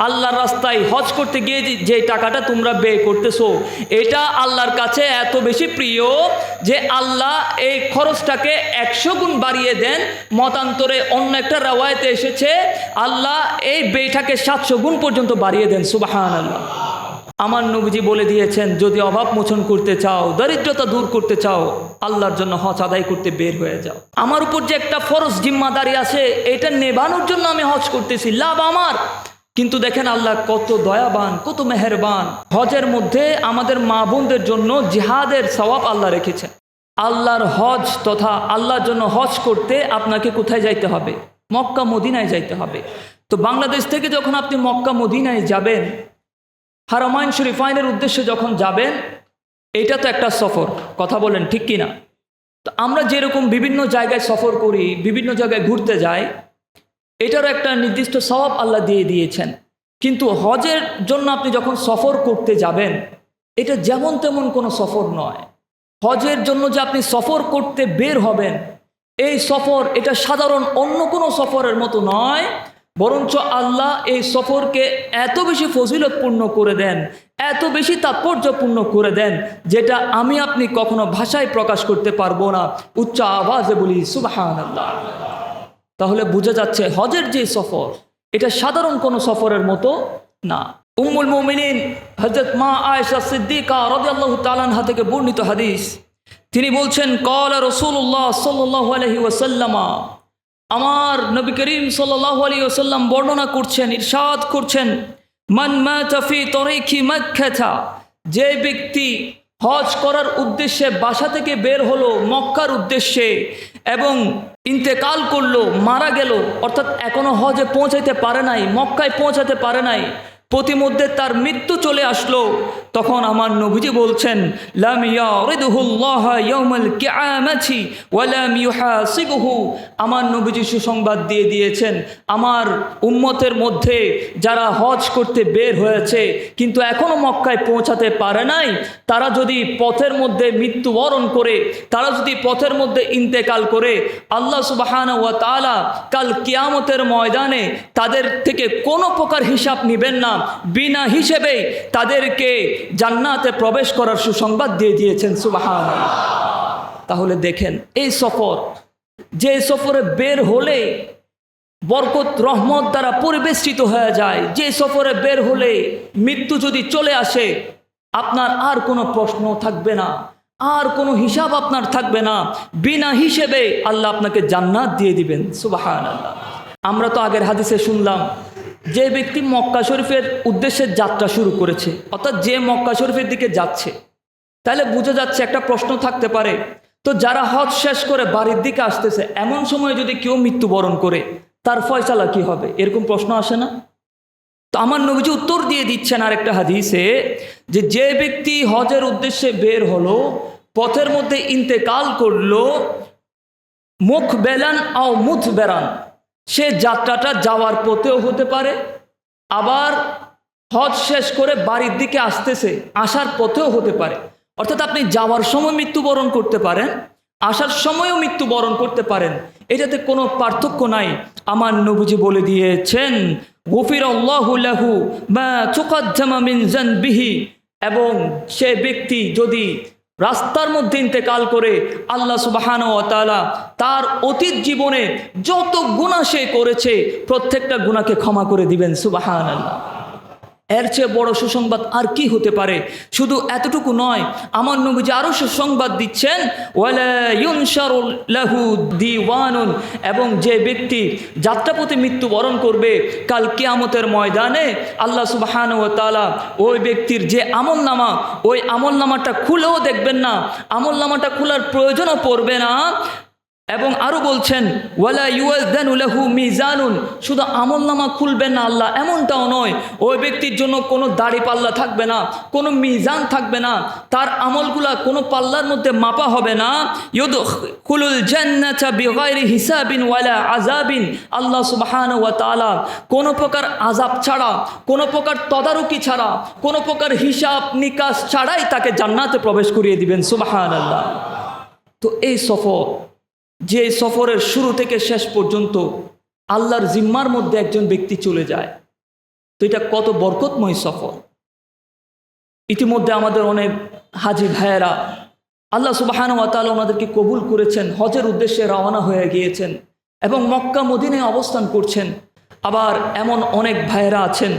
আল্লাহর রাস্তায় হজ করতে গিয়ে যে- টাকাটা তোমরা ব্যয় করতেছো, এটা আল্লাহর কাছে এত বেশি প্রিয় যে আল্লাহ এই খরচটাকে একশো গুণ বাড়িয়ে দেন। মতান্তরে অন্য একটা রেওয়ায়তে এসেছে, আল্লাহ এই ব্যয়টাকে সাতশো গুণ পর্যন্ত বাড়িয়ে দেন সুবাহান আল্লাহ আমার নবীজি বলে দিয়েছেন, যদি অভাব মোচন করতে চাও, দরিদ্রতা দূর করতে চাও, আল্লাহর জন্য হজ আদায় করতে বের হয়ে যাও। আমার উপর যে একটা ফরজ জিম্মাদারি আছে, এটা নেবানোর জন্য আমি হজ করতেছি, লাভ আমার। কিন্তু দেখেন আল্লাহ কত দয়াবান, কত মেহেরবান। হজের মধ্যে আমাদের মা বোনদের জন্য জিহাদের সওয়াব আল্লাহ রেখেছেন। আল্লাহর হজ তথা আল্লাহর জন্য হজ করতে আপনাকে কোথায় যাইতে হবে? মক্কা মদিনায় যাইতে হবে। তো বাংলাদেশ থেকে যখন আপনি মক্কা মদিনায় যাবেন, হারামাইন শরীফাইনের উদ্দেশ্যে যখন যাবেন, এটা তো একটা সফর, কথা বলেন ঠিক কি না তো আমরা যেরকম বিভিন্ন জায়গায় সফর করি, বিভিন্ন জায়গায় ঘুরতে যাই এটারও একটা নির্দিষ্ট স্বভাব আল্লাহ দিয়ে দিয়েছেন। কিন্তু হজের জন্য আপনি যখন সফর করতে যাবেন, এটা যেমন তেমন কোনো সফর নয়। হজের জন্য যে আপনি সফর করতে বের হবেন, এই সফর এটা সাধারণ অন্য কোনো সফরের মতো নয়, বরঞ্চ আল্লাহ এই সফরকে এত বেশি ফজিলতপূর্ণ করে দেন, এত বেশি তাৎপর্যপূর্ণ করে দেন, যেটা আমি আপনি কখনো ভাষায় প্রকাশ করতে পারব না। উচ্চ আওয়াজে বলি সুবাহান আল্লাহ তাহলে বোঝা যাচ্ছে হজের যে সফর, এটা সাধারণ কোনো সফরের মতো না। উম্মুল মুমিনিন হজরত মা আয়েশা সিদ্দিকা রাদিয়াল্লাহু তাআলাহা থেকে বর্ণিত হাদিস। তিনি বলছেন, কলা রসুল্লাহ সাল্লাল্লাহু আলাইহি ওয়াসাল্লামা, আমার নবী করিম সাল্লাল্লাহু আলাইহি ওসাল্লাম বর্ণনা করছেন, ইরশাদ করছেন, মান মাতা ফি তরিকি মাক্কাতা যে ব্যক্তি হজ করার উদ্দেশ্যে বাসা থেকে বের হলো মক্কার উদ্দেশ্যে এবং ইন্তেকাল করল, মারা গেল, অর্থাৎ এখনও হজে পৌঁছাইতে পারে নাই, মক্কায় পৌঁছাতে পারে নাই। প্রতিমধ্যে তার মৃত্যু চলে আসলো। তখন আমার নবীজি বলছেন আমার নবীজি সুসংবাদ দিয়ে দিয়েছেন, আমার উম্মতের মধ্যে যারা হজ করতে বের হয়েছে, কিন্তু এখনও মক্কায় পৌঁছাতে পারে নাই, তারা যদি পথের মধ্যে মৃত্যুবরণ করে, তারা যদি পথের মধ্যে ইন্তেকাল করে, আল্লাহ সুবাহানা ওয়া তাআলা কাল কিয়ামতের ময়দানে তাদের থেকে কোনো প্রকার হিসাব নেবেন না। বিনা হিসেবে তাদেরকে জান্নাতে প্রবেশ করার সুসংবাদ দিয়ে দিয়েছেন সুবাহান তাহলে দেখেন, এই সফর, যে সফরে বের হলে বরকত, রহমত দ্বারা পরিবেষ্টিত হয়ে যায়, যে সফরে বের হলে মৃত্যু যদি চলে আসে, আপনার আর কোনো প্রশ্ন থাকবে না, আর কোনো হিসাব আপনার থাকবে না, বিনা হিসেবে আল্লাহ আপনাকে জান্নাত দিয়ে দিবেন সুবাহান আমরা তো আগের হাদিসে শুনলাম যে ব্যক্তি মক্কা শরীফের উদ্দেশ্যে যাত্রা শুরু করেছে, অর্থাৎ যে মক্কা শরীফের দিকে যাচ্ছে, তাহলে বোঝা যাচ্ছে একটা প্রশ্ন থাকতে পারে, তো যারা হজ শেষ করে বাড়ির দিকে আসতেছে, এমন সময় যদি কেউ মৃত্যুবরণ করে, তার ফয়সালা কি হবে? এরকম প্রশ্ন আসে না? তো আমার নবীজি উত্তর দিয়ে দিচ্ছেন আর একটা হাদিসে যে যে ব্যক্তি হজের উদ্দেশ্যে বের হলো, পথের মধ্যে ইন্তেকাল করল মুখ বেলান আও মুথ বেরান সে যাত্রাটা যাওয়ার পথেও হতে পারে, আবার হজ শেষ করে বাড়ির দিকে আসতেছে, আসার পথেও হতে পারে। অর্থাৎ আপনি যাওয়ার সময় মৃত্যুবরণ করতে পারেন, আসার সময়ও মৃত্যুবরণ করতে পারেন। এটাতে কোনো পার্থক্য নাই। আমার নবুজি বলে দিয়েছেন গফির আল্লাহু বা চোকাজ্জামা মিন বিহি এবং সে ব্যক্তি যদি রাস্তার মধ্যে ইন্তেকাল করে আল্লাহ সুবাহান ও তালা তার অতীত জীবনে যত গুণা সে করেছে, প্রত্যেকটা গুণাকে ক্ষমা করে দিবেন সুবাহান আল্লাহ এর চেয়ে বড় সুসংবাদ আর কি হতে পারে? শুধু এতটুকু নয়, আমার নবী যে আরও সুসংবাদ দিচ্ছেন লাহু দিওয়ানুন এবং যে ব্যক্তি যাত্রাপথে মৃত্যুবরণ করবে, কাল কেয়ামতের ময়দানে আল্লাহ সুবাহান ও তালা ওই ব্যক্তির যে আমল নামা ওই আমল নামাটা খুলেও দেখবেন না। আমল নামাটা খোলার প্রয়োজনও পড়বে না। এবং আরও বলছেন, ওয়ালা ইউয়াজদানুলাহু মিজানুন শুধু আমল নামা খুলবেন না আল্লাহ, এমনটাও নয়, ওই ব্যক্তির জন্য কোনো দাড়ি পাল্লা থাকবে না, কোনো মিজান থাকবে না, তার আমলগুলা কোনো পাল্লার মধ্যে মাপা হবে না। ইউদ কুলুল জান্নাতা বিগাইরি হিসাবিন ওয়ালা আজাবিন আল্লাহ সুবহান ওয়া তাআলা কোনো প্রকার আজাব ছাড়া, কোনো প্রকার তদারকি ছাড়া, কোনো প্রকার হিসাব নিকাশ ছাড়াই তাকে জান্নাতে প্রবেশ করিয়ে দিবেন সুবহান আল্লাহ তো এই সফর যে সফরের শুরু থেকে শেষ পর্যন্ত আল্লাহর জিম্মার মধ্যে একজন ব্যক্তি চলে যায়। তো এটা কত বরকতময় সফর। ইতিমধ্যে আমাদের অনেক হাজি ভাইয়েরা আল্লাহ সুবাহান ওয়াতাল ওনাদেরকে কবুল করেছেন, হজের উদ্দেশ্যে রওনা হয়ে গিয়েছেন এবং মক্কা মদিনে অবস্থান করছেন। আবার এমন অনেক ভাইয়েরা আছেন,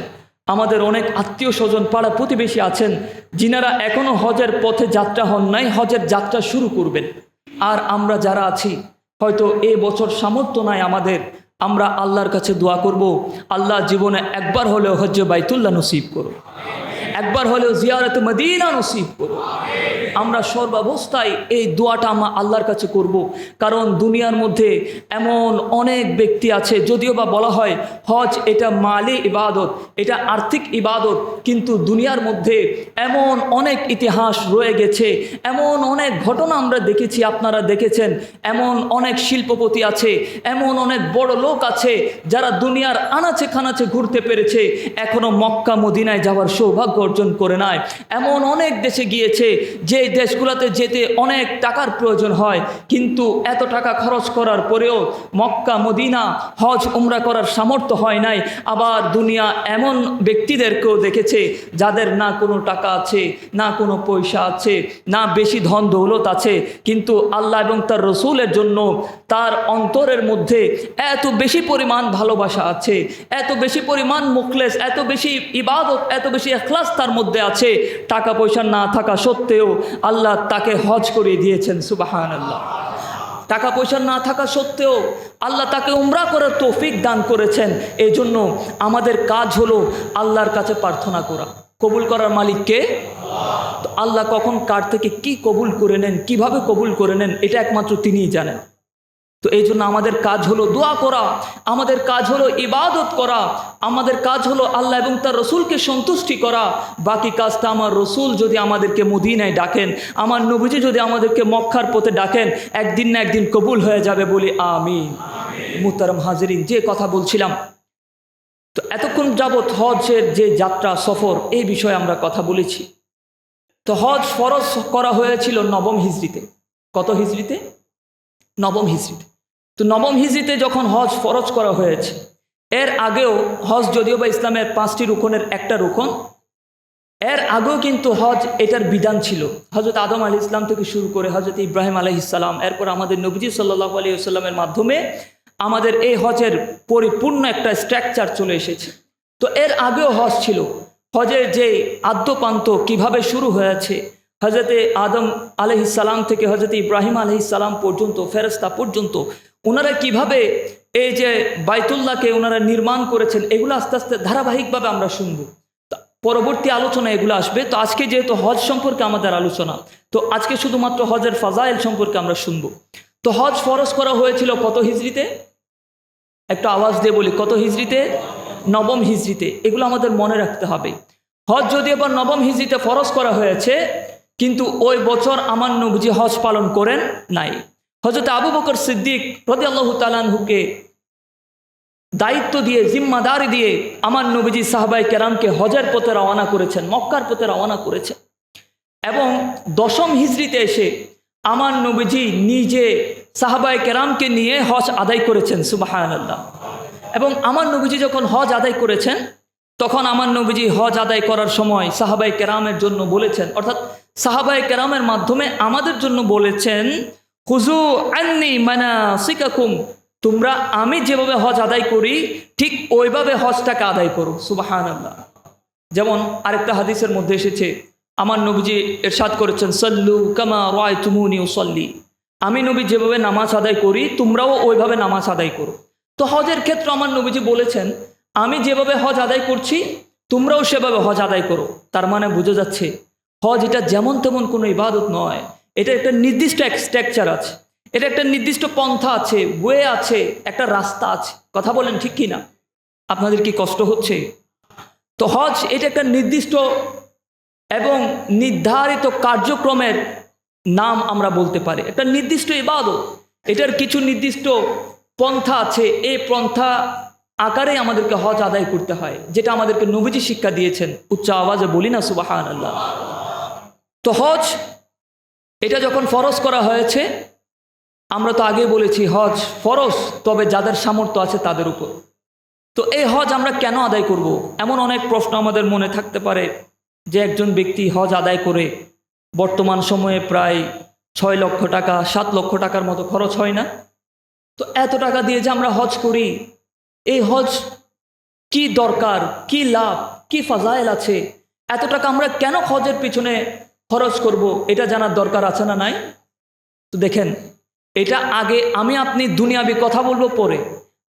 আমাদের অনেক আত্মীয় স্বজন, পাড়া প্রতিবেশী আছেন, যিনারা এখনও হজের পথে যাত্রা হন নাই, হজের যাত্রা শুরু করবেন। আর আমরা যারা আছি হয়তো এ বছর সামর্থ্য নাই আমাদের। আমরা আল্লাহর কাছে দোয়া করব। আল্লাহ জীবনে একবার হলেও হজ্জ বাইতুল্লাহ নসিব করো একবার হলেও জিয়ারত মদিনা নসিব করো আমরা সর্বাবস্থায় এই দোয়াটা আমরা আল্লাহর কাছে করব। কারণ দুনিয়ার মধ্যে এমন অনেক ব্যক্তি আছে, যদিও বা বলা হয় হজ এটা মালি ইবাদত, এটা আর্থিক ইবাদত, কিন্তু দুনিয়ার মধ্যে এমন অনেক ইতিহাস রয়ে গেছে, এমন অনেক ঘটনা আমরা দেখেছি, আপনারা দেখেছেন, এমন অনেক শিল্পপতি আছে, এমন অনেক বড় লোক আছে, যারা দুনিয়ার আনাচে খানাচে ঘুরতে পেরেছে, এখনও মক্কা মদিনায় যাওয়ার সৌভাগ্য অর্জন করে নাই। এমন অনেক দেশে গিয়েছে, যে দেশগুলোতে যেতে অনেক টাকার প্রয়োজন হয়, কিন্তু এত টাকা খরচ করার পরেও মক্কা, মদিনা হজ, উমরা করার সামর্থ্য হয় নাই। আবার দুনিয়া এমন ব্যক্তিদেরকেও দেখেছে, যাদের না কোনো টাকা আছে, না কোনো পয়সা আছে, না বেশি ধন দৌলত আছে, কিন্তু আল্লাহ এবং তার রসুলের জন্য তার অন্তরের মধ্যে এত বেশি পরিমাণ ভালোবাসা আছে, এত বেশি পরিমাণ মুখলেস, এত বেশি ইবাদত, এত বেশি এখলাস তার মধ্যে আছে টাকা পয়সা না থাকা সত্ত্বেও আল্লাহ তাকে হজ করে দিয়েছেন সুবাহান আল্লাহ টাকা পয়সা না থাকা সত্ত্বেও আল্লাহ তাকে উমরা করার তৌফিক দান করেছেন। এই জন্য আমাদের কাজ হলো আল্লাহর কাছে প্রার্থনা করা। কবুল করার মালিককে আল্লাহ কখন কার থেকে কি কবুল করে নেন, কীভাবে কবুল করে নেন, এটা একমাত্র তিনিই জানেন। তো এই জন্য আমাদের কাজ হলো দোয়া করা, আমাদের কাজ হলো ইবাদত করা, আমাদের কাজ হলো আল্লাহ এবং তার রসুলকে সন্তুষ্টি করা। বাকি কাজটা আমার রসুল যদি আমাদেরকে মদিনায় ডাকেন, আমার নবীজি যদি আমাদেরকে মক্কার পথে ডাকেন, একদিন না একদিন কবুল হয়ে যাবে বলি আমি মুতারম হাজরিন, যে কথা বলছিলাম, তো এতক্ষণ যাবৎ হজের যে যাত্রা, সফর, এই বিষয়ে আমরা কথা বলেছি। তো হজ ফরজ করা হয়েছিল নবম হিজড়িতে। কত হিজড়িতে? নবম হিজড়িতে। তো নবম হিজড়িতে যখন হজ ফরজ করা হয়েছে, এর আগেও হজ যদিও বা ইসলামের পাঁচটি রুকনের একটা রুকন, এর আগেও কিন্তু হজ এটার বিধান ছিল। হজরত আদম আলী ইসলাম থেকে শুরু করে হজরত ইব্রাহিম আলহ ইসলাম এরপর আমাদের নবজি সাল্লাহ আলী আসসালামের মাধ্যমে আমাদের এই হজের পরিপূর্ণ একটা স্ট্রাকচার চলে এসেছে। তো এর আগেও হজ ছিল। হজের যে আদ্যপান্ত কীভাবে শুরু হয়েছে হজরতে আদম আলহিসাল্লাম থেকে হজরত ইব্রাহিম আলহিসাল্লাম পর্যন্ত ফেরস্তা পর্যন্ত ওনারা কীভাবে এই যে বাইতুল্লাহকে ওনারা নির্মাণ করেছেন, এগুলো আস্তে আস্তে ধারাবাহিকভাবে আমরা শুনব। পরবর্তী আলোচনা এগুলো আসবে। তো আজকে যেহেতু হজ সম্পর্কে আমাদের আলোচনা, তো আজকে শুধুমাত্র হজের ফাজাইল সম্পর্কে আমরা শুনব। তো হজ ফরজ করা হয়েছিল কত হিজড়িতে? একটা আওয়াজ দিয়ে বলি, কত হিজড়িতে? নবম হিজড়িতে, এগুলো আমাদের মনে রাখতে হবে। হজ যদি এবার নবম হিজড়িতে ফরজ করা হয়েছে, কিন্তু ওই বছর আমার নবজি হজ পালন করেন নাই। হজরত আবু বকর সিদ্দিক রদি আল্লাহ তালানহুকে দায়িত্ব দিয়ে, জিম্মাদারি দিয়ে আমার নবীজি সাহাবাই কেরামকে হজের পথে রওনা করেছেন, মক্কার পথে রওনা করেছেন। এবং দশম হিজড়িতে এসে আমার নবীজি নিজে সাহাবাই কেরামকে নিয়ে হজ আদায় করেছেন সুবাহান আল্লাহ এবং আমার নবীজি যখন হজ আদায় করেছেন, তখন আমার নবীজি হজ আদায় করার সময় সাহাবাই কেরামের জন্য বলেছেন, অর্থাৎ সাহাবাই কেরামের মাধ্যমে আমাদের জন্য বলেছেন হুজু আন্নি মানা সিকাকুম তোমরা আমি যেভাবে হজ আদায় করি, ঠিক ওইভাবে হজটাকে আদায় করো। সুবাহান আল্লাহ যেমন আরেকটা হাদিসের মধ্যে এসেছে, আমার নবীজি এরশাদ করেছেন, সল্লু কামা রয় তুমুনি সল্লি আমি নবী যেভাবে নামাজ আদায় করি, তোমরাও ওইভাবে নামাজ আদায় করো। তো হজের ক্ষেত্রে আমার নবীজি বলেছেন, আমি যেভাবে হজ আদায় করছি, তোমরাও সেভাবে হজ আদায় করো। তার মানে বুঝে যাচ্ছে, হজ এটা যেমন তেমন কোনো ইবাদত নয়। এটা একটা নির্দিষ্ট এক স্ট্রাকচার আছে। এটা একটা নির্দিষ্ট পন্থা আছে ওয়ে আছে, একটা রাস্তা আছে। কথা বলেন ঠিক কি না আপনাদের কি কষ্ট হচ্ছে? তো হজ এটা একটা নির্দিষ্ট এবং নির্ধারিত কার্যক্রমের নাম আমরা বলতে পারি। একটা নির্দিষ্ট ইবাদত। এটার কিছু নির্দিষ্ট পন্থা আছে। এই পন্থা আকারে আমাদেরকে হজ আদায় করতে হয়, যেটা আমাদেরকে নবীজি শিক্ষা দিয়েছেন। উচ্চ আওয়াজে বলি না সুবাহান আল্লাহ তো হজ এটা যখন ফরজ করা হয়েছে, আমরা তো আগে বলেছি, হজ ফরজ, তবে যাদের সামর্থ্য আছে তাদের উপর। তো এই হজ আমরা কেন আদায় করব। এমন অনেক প্রশ্ন আমাদের মনে থাকতে পারে যে একজন ব্যক্তি হজ আদায় করে বর্তমান সময়ে প্রায় ছয় লক্ষ টাকা, সাত লক্ষ টাকার মতো খরচ হয় না? তো এত টাকা দিয়ে যে আমরা হজ করি, এই হজ কি দরকার, কি লাভ, কি ফাজাইল আছে? এত টাকা আমরা কেন হজের পিছনে খরচ করব, এটা জানার দরকার আছে না নাই? তো দেখেন, এটা আগে আমি আপনি দুনিয়াবি কথা বলব পরে।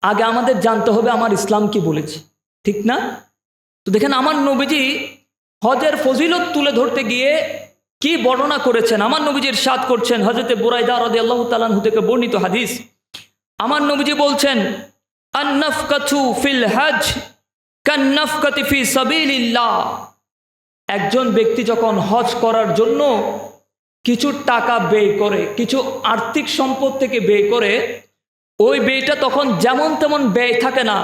আগে আমাদের জানতে হবে আমার ইসলাম কি বলেছে, ঠিক না? তো দেখেন, আমার নবীজি হজের ফজিলত তুলে ধরতে গিয়ে কি বর্ণনা করেছেন? আমার নবীজির সাদ করছেন হজরতে বুরাইদা রদি আল্লাহ তালাহু থেকে বর্ণিত হাদিস। আমার নবীজি বলছেন, আন্নাফকাতু ফিল হজ কান্নাফকাতি ফি সাবিলিল্লাহ। একজন ব্যক্তি যখন হজ করার জন্য কিছু টাকা ব্যয় করে, কিছু আর্থিক সম্পদ থেকে ব্যয় করে, ওই ব্যয়টা তখন যেমন তেমন ব্যয় থাকে না,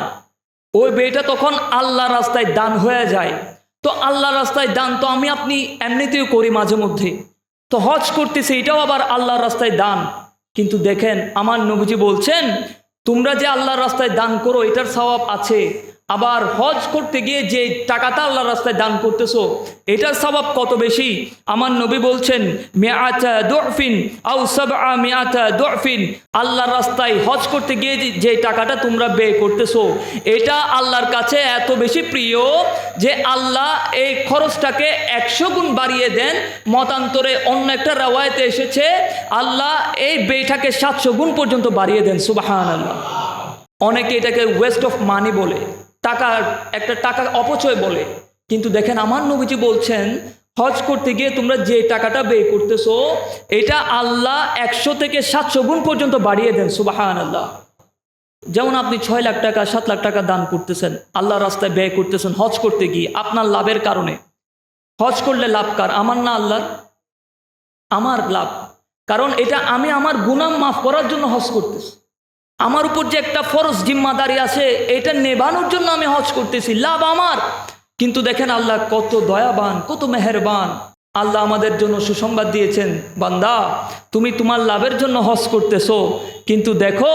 ওই ব্যয়টা তখন আল্লাহ রাস্তায় দান হয়ে যায়। তো আল্লাহ রাস্তায় দান তো আমি আপনি এমনিতেও করি মাঝে মধ্যে। তো হজ করতেছে, এটাও আবার আল্লাহর রাস্তায় দান। কিন্তু দেখেন, আমার নবুজি বলছেন, তোমরা যে আল্লাহর রাস্তায় দান করো, এটার স্বভাব আছে। আবার হজ করতে গিয়ে যে টাকাটা আল্লাহর রাস্তায় দান করতেছো, এটার স্বভাব কত বেশি? আমার নবী বলছেন দোরফিন আল্লাহর রাস্তায় হজ করতে গিয়ে যে- যে টাকাটা তোমরা ব্যয় করতেছো, এটা আল্লাহর কাছে এত বেশি প্রিয় যে আল্লাহ এই খরচটাকে একশো গুণ বাড়িয়ে দেন। মতান্তরে অন্য একটা রেওয়ায়তে এসেছে, আল্লাহ এই ব্যয়টাকে সাতশো গুণ পর্যন্ত বাড়িয়ে দেন সুবাহান আল্লাহ অনেকে এটাকে ওয়েস্ট অফ মানি বলে। টাকা, একটা টাকা অপচয় বলে। কিন্তু দেখেন, আমার নবীজি বলছেন, হজ করতে গিয়ে তোমরা যে টাকাটা ব্যয় করতেছো, এটা আল্লাহ একশো থেকে সাতশো গুণ পর্যন্ত বাড়িয়ে দেন সুবাহান আল্লাহ যেমন আপনি ছয় লাখ টাকা, সাত লাখ টাকা দান করতেছেন, আল্লাহ রাস্তায় ব্যয় করতেছেন হজ করতে গিয়ে, আপনার লাভের কারণে। হজ করলে লাভ কার? আমার না আল্লাহর? আমার লাভ। কারণ এটা আমি আমার গুনাম মাফ করার জন্য হজ করতেছি। আমার উপর যে একটা ফরজ জিম্মাদারি আছে, এটা নেবানোর জন্য আমি হজ করতেছি। লাভ আমার। কিন্তু দেখেন আল্লাহ কত দয়াবান, কত মেহেরবান। আল্লাহ আমাদের জন্য সুসংবাদ দিয়েছেন, বান্দা, তুমি তোমার লাভের জন্য হজ করতেছো। কিন্তু দেখো,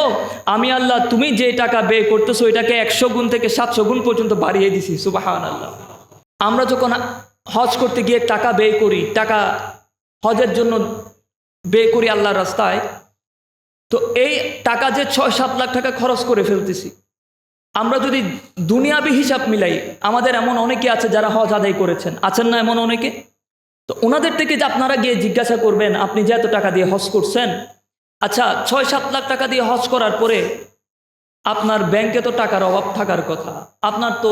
আমি আল্লাহ, তুমি যে টাকা ব্যয় করতেছো, এটাকে একশো গুণ থেকে সাতশো গুণ পর্যন্ত বাড়িয়ে দিছি সুবাহান আল্লাহ আমরা যখন হজ করতে গিয়ে টাকা ব্যয় করি, টাকা হজের জন্য ব্যয় করি আল্লাহর রাস্তায় তো এই টাকা যে ছয় সাত লাখ টাকা খরচ করে ফেলতেছি। আমরা যদি দুনিয়াবি হিসাব মিলাই, আমাদের এমন অনেকে আছে যারা হজ আদায় করেছেন। আছেন না এমন অনেকে? তো ওনাদের থেকে যে আপনারা গিয়ে জিজ্ঞাসা করবেন, আপনি যে এত টাকা দিয়ে হজ করছেন আচ্ছা ছয় সাত লাখ টাকা দিয়ে হজ করার পরে আপনার ব্যাংকে তো টাকার অভাব থাকার কথা, আপনার তো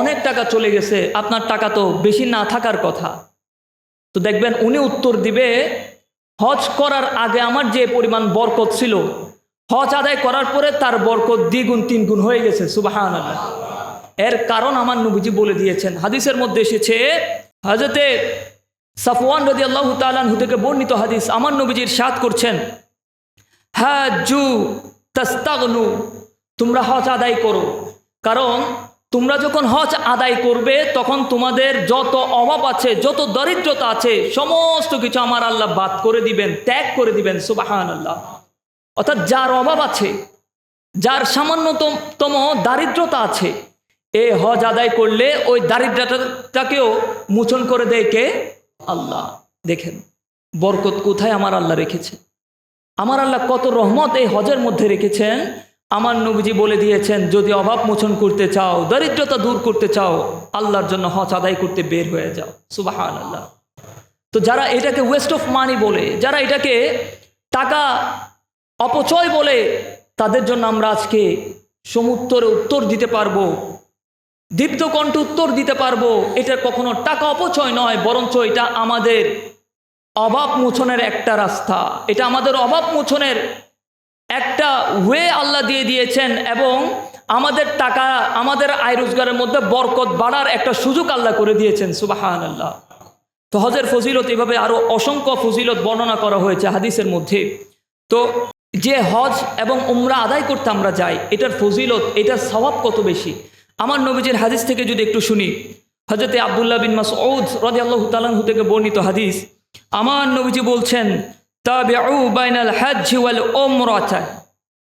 অনেক টাকা চলে গেছে, আপনার টাকা তো বেশি না থাকার কথা। তো দেখবেন উনি উত্তর দিবে হজ করার আগে আমার যে পরিমাণ বরকত ছিল, হজ আদায় করার পরে তার বরকত দ্বিগুণ তিন গুণ হয়ে গেছে সুবাহান এর কারণ আমার নবীজি বলে দিয়েছেন। হাদিসের মধ্যে এসেছে হাজতে সাফওয়ান রদি আল্লাহ তালানহু থেকে বর্ণিত হাদিস, আমার নবীজির সাত করছেন হ্যাঁ জু তাস্তাগনু, তোমরা হজ আদায় করো। কারণ তোমরা যখন হজ আদায় করবে, তখন তোমাদের যত অভাব আছে, যত দরিদ্রতা আছে, সমস্ত কিছু আমার আল্লাহ বাদ করে দিবেন, ত্যাগ করে দিবেন সুবাহান আল্লাহ অর্থাৎ যার অভাব আছে, যার সামান্যতম দারিদ্রতা আছে, এ হজ আদায় করলে ওই দারিদ্রতাটাকেও মোচন করে দেয় কে? আল্লাহ। দেখেন, বরকত কোথায় আমার আল্লাহ রেখেছে? আমার আল্লাহ কত রহমত এই হজের মধ্যে রেখেছেন আমার নবীজি বলে দিয়েছেন, যদি অভাব মোচন করতে চাও, দরিদ্রতা দূর করতে চাও, আল্লাহর জন্য হজ আদায় করতে বের হয়ে যাও। সুবাহান আল্লাহ তো যারা এটাকে ওয়েস্ট অফ মানি বলে, যারা এটাকে টাকা অপচয় বলে, তাদের জন্য আমরা আজকে সমুত্তরে উত্তর দিতে পারব, দীপ্ত কণ্ঠ উত্তর দিতে পারব, এটা কখনো টাকা অপচয় নয়, বরঞ্চ এটা আমাদের অভাব মোচনের একটা রাস্তা। এটা আমাদের অভাব মোচনের একটা ওয়ে আল্লাহ দিয়ে দিয়েছেন এবং আমাদের টাকা, আমাদের আয় রোজগারের মধ্যে বরকত বাড়ার একটা সুযোগ আল্লাহ করে দিয়েছেন সুবাহান আল্লাহ তো হজের ফজিলত এভাবে আরও অসংখ্য ফজিলত বর্ণনা করা হয়েছে হাদিসের মধ্যে। তো যে হজ এবং উমরা আদায় করতে আমরা যাই, এটার ফজিলত, এটার স্বভাব কত বেশি? আমার নবীজির হাদিস থেকে যদি একটু শুনি। হজরতে আবদুল্লাহ বিন মাসউদ রদি আল্লাহ তালাহু থেকে বর্ণিত হাদিস, আমার নবীজি বলছেন ওয়াল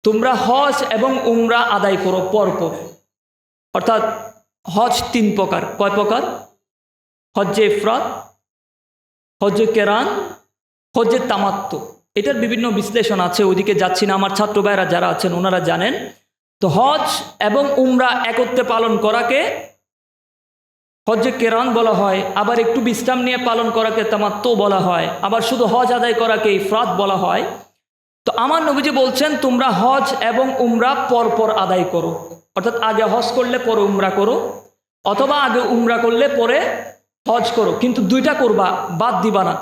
তোমরা হজ এবং উমরা আদায় করো পরপর। অর্থাৎ হজ তিন প্রকার। কয় প্রকার? হজ্জে ইফরাত, হজ্জে কেরান, হজ্জে তামাত্ম এটার বিভিন্ন বিশ্লেষণ আছে, ওইদিকে যাচ্ছি না। আমার ছাত্র ভাইরা যারা আছেন, ওনারা জানেন। তো হজ এবং উমরা একত্রে পালন করাকে হজ্জে কেরান বলা হয়, আবার একটু বিশ্রাম নিয়ে পালন করাকে তামাত্ম বলা হয়, আবার শুধু হজ আদায় করাকে ইফরাত বলা হয়। তো আমার নবীজি বলছেন, তোমরা হজ এবং উমরা পরপর আদায় করো। অর্থাৎ আগে হজ করলে পরে উমরা করো, অথবা আগে উমরা করলে পরে হজ করো। কিন্তু দুইটা করবা, বাদ দিবা না।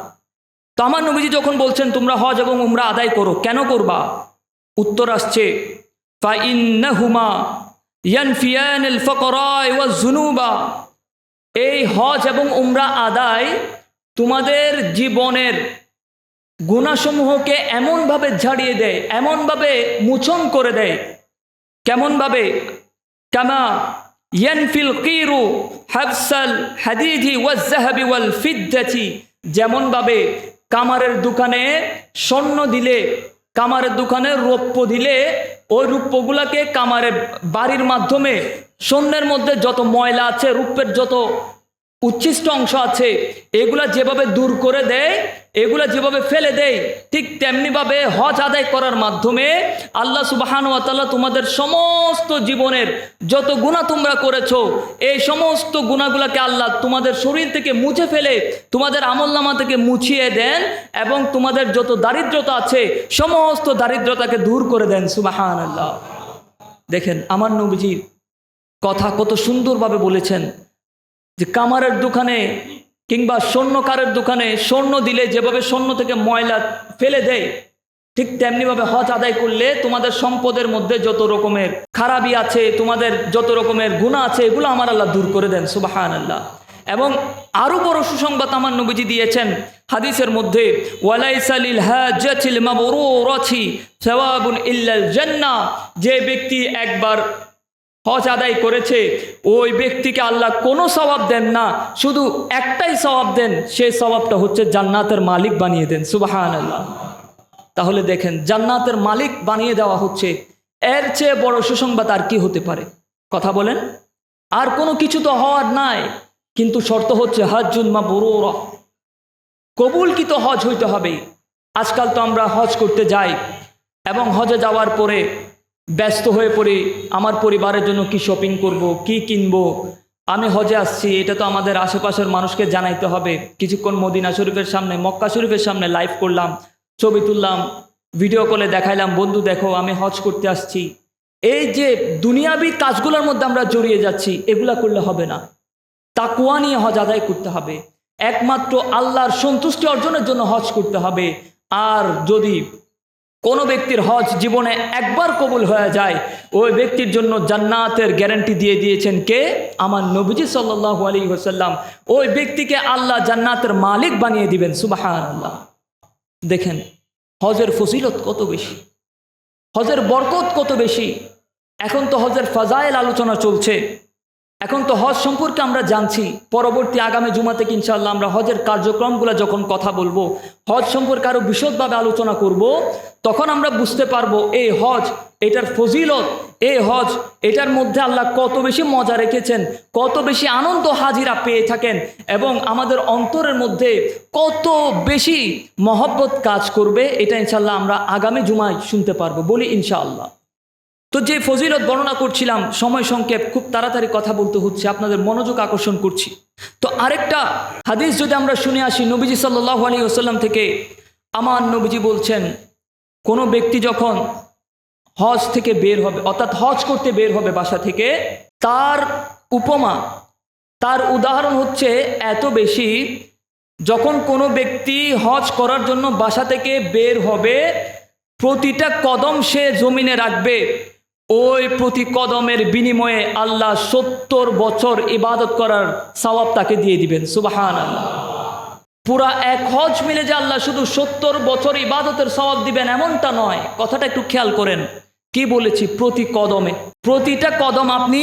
তো আমার নবীজি যখন বলছেন, তোমরা হজ এবং উমরা আদায় করো, কেন করবা? উত্তর আসছে ফাইন্নাহুমা ইয়ানফিয়ানিল ফকরা ওয়া জুনুবা এই হজ এবং উমরা আদায় তোমাদের জীবনের গুণাসমূহকে এমনভাবে ঝাড়িয়ে দেয়, এমনভাবে মুছন করে দেয়, কেমনভাবে? কামা ইয়ানফিল কিরু হাফসাল হাদিদি ওয়াজ্জাহাবি ওয়াল ফিদ্দাতি, যেমনভাবে কামারের দোকানে স্বর্ণ দিলে কামারের দোকানে রৌপ্য দিলে ওই রূপ্যগুলাকে কামারের বাড়ির মাধ্যমে সৈন্যের মধ্যে যত ময়লা আছে রূপের যত উচ্ছিষ্ট অংশ আছে। এগুলা যেভাবে দূর করে দেয়, এগুলা যেভাবে ফেলে দেয়, ঠিক তেমনিভাবে হজ আদায় করার মাধ্যমে আল্লাহ সুবাহান তাল্লাহ তোমাদের সমস্ত জীবনের যত গুণা তোমরা করেছ, এই সমস্ত গুণাগুলাকে আল্লাহ তোমাদের শরীর থেকে মুছে ফেলে, তোমাদের আমলনামা থেকে মুছিয়ে দেন এবং তোমাদের যত দারিদ্রতা আছে, সমস্ত দারিদ্রতাকে দূর করে দেন সুবাহান আল্লাহ দেখেন, আমার নবীজির কথা কত সুন্দরভাবে বলেছেন। যে কামারের দোকানে কিংবা স্বর্ণকারের দোকানে স্বর্ণ দিলে যেভাবে স্বর্ণ থেকে ময়লা ফেলে দেয়, ঠিক তেমনিভাবে হজ আদায় করলে তোমাদের সম্পদের মধ্যে যত রকমের খারাপই আছে, তোমাদের যত রকমের গুণা আছে, এগুলো আমার আল্লাহ দূর করে দেন সুবাহান আল্লাহ এবং আরও বড় সুসংবাদ আমার নবীজি দিয়েছেন হাদিসের মধ্যে ওয়ালাইসালিল ইল্লাল জান্নাহ যে ব্যক্তি একবার হজ আদায় করেছে, ওই ব্যক্তিকে আল্লাহ কোনো স্বভাব দেন না, শুধু একটাই স্বভাব দেন সেই স্বভাবটা হচ্ছে জান্নাতের মালিক বানিয়ে দেন সুবাহান আল্লাহ তাহলে দেখেন, জান্নাতের মালিক বানিয়ে দেওয়া হচ্ছে, এর চেয়ে বড় সুসংবাদ আর কি হতে পারে? কথা বলেন, আর কোনো কিছু তো হওয়ার নাই, কিন্তু শর্ত হচ্ছে হজ মা বড় কবুল কি তো হজ হইতে হবে। আজকাল তো আমরা হজ করতে যাই, এবং হজে যাওয়ার পরে ব্যস্ত হয়ে পড়ি, আমার পরিবারের জন্য কি শপিং করব, কি কিনবো। আমি হজে আসছি, এটা তো আমাদের আশেপাশের মানুষকে জানাইতে হবে। কিছুক্ষণ মদিনা শরীফের সামনে, মক্কা শরীফের সামনে লাইভ করলাম, ছবি তুললাম ভিডিও কলে দেখাইলাম, বন্ধু, দেখো, আমি হজ করতে আসছি। এই যে দুনিয়াবি কাজগুলোর মধ্যে আমরা জড়িয়ে যাচ্ছি, এগুলা করলে হবে না। তাকুয়া নিয়ে হজ আদায় করতে হবে। একমাত্র আল্লাহর সন্তুষ্টি অর্জনের জন্য হজ করতে হবে। আর যদি কোনো ব্যক্তির হজ জীবনে একবার কবুল হয়ে যায়, ওই ব্যক্তির জন্য জান্নাতের গ্যারান্টি দিয়ে দিয়েছেন কে? আমার নবীজি সাল্লাহ আলী হোসাল্লাম ওই ব্যক্তিকে আল্লাহ জান্নাতের মালিক বানিয়ে দিবেন সুবাহান আল্লাহ দেখেন, হজের ফজিলত কত বেশি, হজের বরকত কত বেশি। এখন তো হজের ফাজাইল আলোচনা চলছে। এখন তো হজ সম্পর্কে আমরা জানছি। পরবর্তী আগামী জুমা থেকে ইনশাল্লাহ আমরা হজের কার্যক্রমগুলো যখন কথা বলব, হজ সম্পর্কে আরও বিশদভাবে আলোচনা করব, তখন আমরা বুঝতে পারব এই হজ, এটার ফজিলত, এই হজ, এটার মধ্যে আল্লাহ কত বেশি মজা রেখেছেন, কত বেশি আনন্দ হাজিরা পেয়ে থাকেন এবং আমাদের অন্তরের মধ্যে কত বেশি মহব্বত কাজ করবে, এটা ইনশাল্লাহ আমরা আগামী জুমায় শুনতে পারব, বলি ইনশাআল্লাহ। তো যে ফজিলত বর্ণনা করছিলাম, সময় সংক্ষেপ, খুব তাড়াতাড়ি কথা বলতে হচ্ছে, আপনাদের মনোযোগ আকর্ষণ করছি। তো আরেকটা হাদিস যদি আমরা শুনে আসি, নবীজি সাল্লাহ আলী ওসাল্লাম থেকে, আমার নবীজি বলছেন, কোনো ব্যক্তি যখন হজ থেকে বের হবে, অর্থাৎ হজ করতে বের হবে বাসা থেকে, তার উপমা, তার উদাহরণ হচ্ছে এত বেশি, যখন কোনো ব্যক্তি হজ করার জন্য বাসা থেকে বের হবে, প্রতিটা কদম সে জমিনে রাখবে। ওই প্রতি কদমের বিনিময়ে আল্লাহ সত্তর বছর ইবাদত করার সওয়াব তাকে দিয়ে দিবেন সুবাহান আল্লাহ পুরা এক হজ মিলে যে আল্লাহ শুধু সত্তর বছর ইবাদতের সওয়াব দিবেন এমনটা নয়, কথাটা একটু খেয়াল করেন। কি বলেছি? প্রতি কদমে প্রতিটা কদম আপনি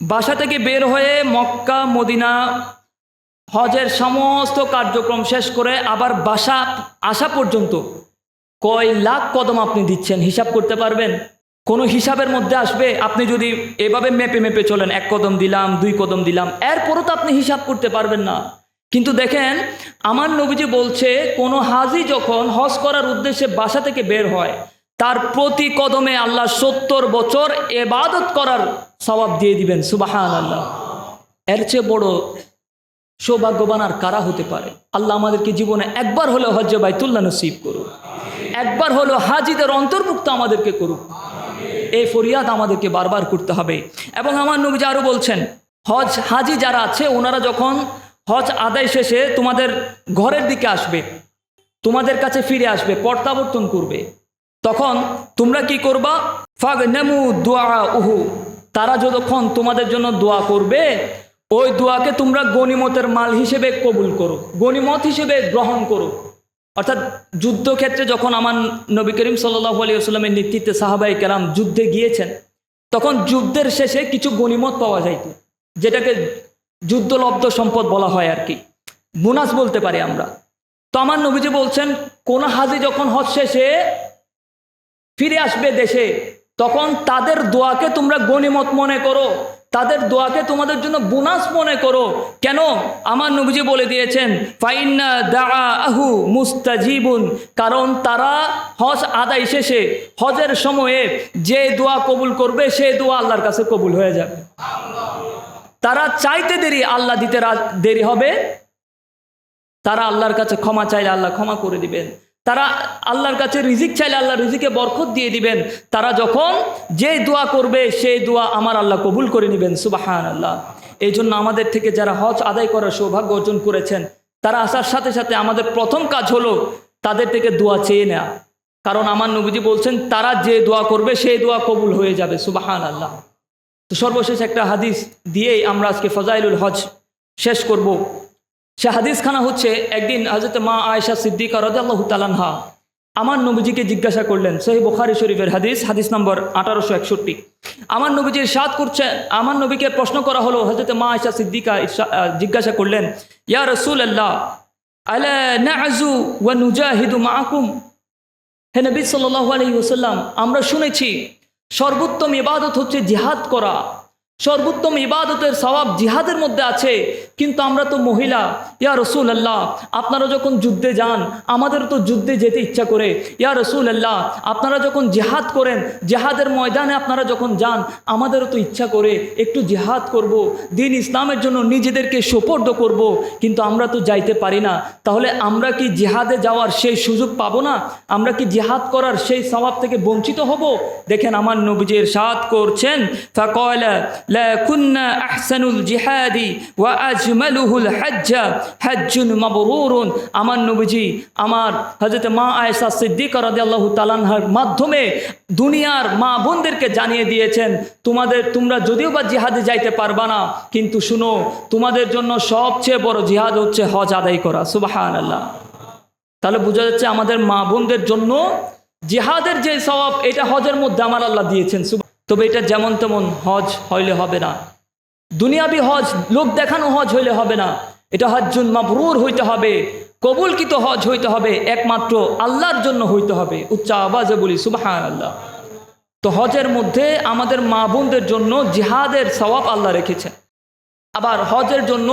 বাসা থেকে বের হয়ে মক্কা, মদিনা হজের সমস্ত কার্যক্রম শেষ করে আবার বাসা আসা পর্যন্ত কয় লাখ কদম আপনি দিচ্ছেন, হিসাব করতে পারবেন? কোনো হিসাবের মধ্যে আসবে, আপনি যদি এভাবে মেপে মেপে চলেন, এক কদম দিলাম, দুই কদম দিলাম, এরপরও তো আপনি হিসাব করতে পারবেন না। কিন্তু দেখেন, আমার নবীজি বলছে, কোনো হাজি যখন হজ করার উদ্দেশ্যে বাসা থেকে বের হয়, তার প্রতি কদমে আল্লাহ সত্তর বছর এবাদত করার সবাব দিয়ে দিবেন সুবাহান আল্লাহ এর চেয়ে বড় সৌভাগ্যবান আর কারা হতে পারে? আল্লাহ আমাদেরকে জীবনে একবার হলেও হজ্জে বাইতুল্লাহ নসিব করুক। একবার হলো হাজিদের অন্তর্ভুক্ত আমাদেরকে করুক। এই ফরিয়াদ আমাদেরকে বারবার করতে হবে। এবং আমার নবীজি আরও বলছেন, হজ হাজি যারা আছে, ওনারা যখন হজ আদায় শেষে তোমাদের ঘরের দিকে আসবে, তোমাদের কাছে ফিরে আসবে প্রত্যাবর্তন করবে, তখন তোমরা কি করবা? ফাগ নেমু দোয়া উহু তারা যতক্ষণ তোমাদের জন্য দোয়া করবে, ওই দোয়াকে তোমরা গনিমতের মাল হিসেবে কবুল করো গনিমত হিসেবে গ্রহণ করো। অর্থাৎ যুদ্ধক্ষেত্রে যখন আমার নবী করিম সাল্লাহ আলিয়াস্লামের নেতৃত্বে সাহাবাই কেরাম যুদ্ধে গিয়েছেন, তখন যুদ্ধের শেষে কিছু গনিমত পাওয়া যাইত যেটাকে যুদ্ধলব্ধ সম্পদ বলা হয় আর কি। বোনাস বলতে পারি আমরা। তো আমার নবীজি বলছেন, কোন হাজি যখন হজ শেষে ফিরে আসবে দেশে, তখন তাদের দোয়াকে তোমরা গনিমত মনে করো। তাদের দোয়াকে তোমাদের জন্য বোনাস মনে করো। কেন? আমার নবীজি বলে দিয়েছেন, ফাইন্না দা আহু মুস্তাজিবুন। কারণ তারা হজ আদায় শেষে, হজের সময়ে যে দোয়া কবুল করবে, সে দোয়া আল্লাহর কাছে কবুল হয়ে যাবে। তারা চাইতে দেরি আল্লাহ দিতে দেরি হবে। তারা আল্লাহর কাছে ক্ষমা চাইলে আল্লাহ ক্ষমা করে দিবেন। তারা আল্লাহর কাছে রিজিক চাইলে আল্লাহ রিজিকে বরকত দিয়ে দিবেন। তারা যখন যে দোয়া করবে, সেই দোয়া আমার আল্লাহ কবুল করে নেবেন। সুবাহান আল্লাহ এই জন্য আমাদের থেকে যারা হজ আদায় করার সৌভাগ্য অর্জন করেছেন, তারা আসার সাথে সাথে আমাদের প্রথম কাজ হলো তাদের থেকে দোয়া চেয়ে নেওয়া কারণ আমার নবীজি বলছেন, তারা যে দোয়া করবে, সেই দোয়া কবুল হয়ে যাবে। সুবাহান আল্লাহ তো সর্বশেষ একটা হাদিস দিয়েই আমরা আজকে ফজাইলুল হজ শেষ করব। সে হাদিসখানা হচ্ছে একদিন হজরত মা আয়েশা সিদ্দিকা রাদিয়াল্লাহু তালানহা আমার নবীজিকে জিজ্ঞাসা করলেন সেই বোখারি শরীফের হাদিস হাদিস নম্বর আঠারোশো একষট্টি। আমার নবীজির সাদ করছে, আমার নবীকে প্রশ্ন করা হলো হজরত মা আয়েশা সিদ্দিকা জিজ্ঞাসা করলেন, ইয়া রসুল আল্লাহ আমরা শুনেছি, সর্বোত্তম ইবাদত হচ্ছে জিহাদ করা। সর্বোত্তম ইবাদতের স্বভাব জিহাদের মধ্যে আছে। কিন্তু আমরা তো মহিলা। ইয়া রসুল আল্লাহ আপনারা যখন যুদ্ধে যান, আমাদের তো যুদ্ধে যেতে ইচ্ছা করে। ইয়া রসুল আল্লাহ আপনারা যখন জিহাদ করেন, জেহাদের ময়দানে আপনারা যখন যান, আমাদেরও তো ইচ্ছা করে একটু জিহাদ করব, দিন ইসলামের জন্য নিজেদেরকে সোপর্দ করব। কিন্তু আমরা তো যাইতে পারি না। তাহলে আমরা কি জিহাদে যাওয়ার সেই সুযোগ পাবো না? আমরা কি জিহাদ করার সেই স্বভাব থেকে বঞ্চিত হব? দেখেন আমার নবীজের সাদ করছেন, ফাকালা লা কুন্না আহসানুল জিহাদি ওয়া আজমালুহুল হাজ্জা হাজ্জুন মাবরুরুন আমার নবীজি, আমার হযরত মা আয়েশা সিদ্দিকা রাদিয়াল্লাহু তাআলার মাধ্যমে দুনিয়ার মা বোনদেরকে জানিয়ে দিয়েছেন, তোমাদের, তোমরা যদিও বা জিহাদে যাইতে পারবা না, কিন্তু শুনো, তোমাদের জন্য সবচেয়ে বড় জিহাদ হচ্ছে হজ আদায় করা। সুবহানাল্লাহ। তাহলে বোঝা যাচ্ছে আমাদের মা বোনদের জন্য জিহাদের যে স্বভাব এটা হজের মধ্যে আমার আল্লাহ দিয়েছেন। সুব- তবে এটা যেমন তেমন হজ হইলে হবে না। দুনিয়াবি হজ, লোক দেখানো হজ হইলে হবে না। এটা হজ্জুন মাবরুর হইতে হবে, কবুলকিত হজ হইতে হবে, একমাত্র আল্লাহর জন্য হইতে হবে। উচ্চ আওয়াজে বলি সুবাহান আল্লাহ তো হজের মধ্যে আমাদের মা বোনদের জন্য জিহাদের সওয়াব আল্লাহ রেখেছেন। আবার হজের জন্য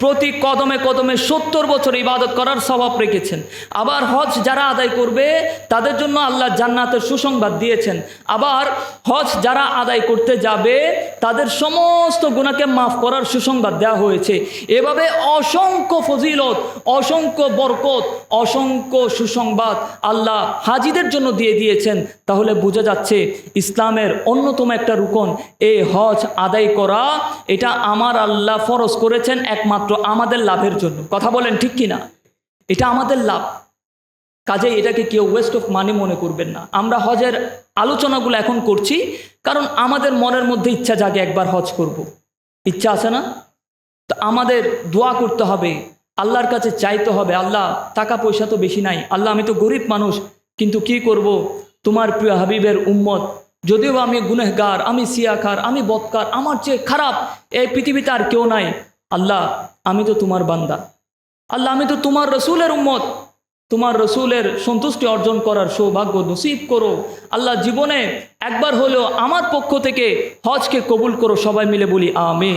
প্রতি কদমে কদমে সত্তর বছর ইবাদত করার স্বভাব রেখেছেন। আবার হজ যারা আদায় করবে, তাদের জন্য আল্লাহ জান্নাতের সুসংবাদ দিয়েছেন। আবার হজ যারা আদায় করতে যাবে, তাদের সমস্ত গুণাকে মাফ করার সুসংবাদ দেওয়া হয়েছে। এভাবে অসংখ্য ফজিলত, অসংখ্য বরকত, অসংখ্য সুসংবাদ আল্লাহ হাজিদের জন্য দিয়ে দিয়েছেন। তাহলে বোঝা যাচ্ছে ইসলামের অন্যতম একটা রুকন, এই হজ আদায় করা, এটা আমার আল্লাহ ফরজ করেছেন একমাত্র আমাদের লাভের জন্য। কথা বলেন ঠিক কি না এটা আমাদের লাভ। কাজে এটাকে কেউ ওয়েস্ট অফ মানি মনে করবেন না। আমরা হজের আলোচনাগুলো এখন করছি, কারণ আমাদের মনের মধ্যে ইচ্ছা জাগে একবার হজ করব। ইচ্ছা আছে না? তো আমাদের দোয়া করতে হবে। আল্লাহর কাছে চাইতে হবে, আল্লাহ, টাকা পয়সা তো বেশি নাই। আল্লাহ, আমি তো গরিব মানুষ, কিন্তু কি করব? তোমার প্রিয় হাবিবের উম্মত, যদিও আমি গুনেহগার, আমি সিয়াখার আমি বৎকার, আমার চেয়ে খারাপ এই পৃথিবীতে আর কেউ নাই। আল্লাহ, আমি তো তোমার বান্দা। আল্লাহ, আমি তো তোমার রসুলের উম্মত। তোমার রসুলের সন্তুষ্টি অর্জন করার সৌভাগ্য নসিব করো। আল্লাহ, জীবনে একবার হলেও আমার পক্ষ থেকে হজকে কবুল করো, সবাই মিলে বলি আমি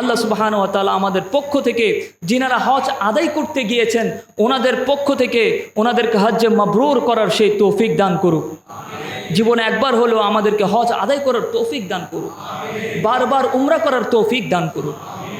আল্লাহ সুবাহান ও তালা আমাদের পক্ষ থেকে যিনারা হজ আদায় করতে গিয়েছেন, ওনাদের পক্ষ থেকে ওনাদেরকে হজ্জে মাবরুর করার সেই তৌফিক দান করুক। জীবনে একবার হলেও আমাদেরকে হজ আদায় করার তৌফিক দান করুক। বারবার উমরা করার তৌফিক দান করুক।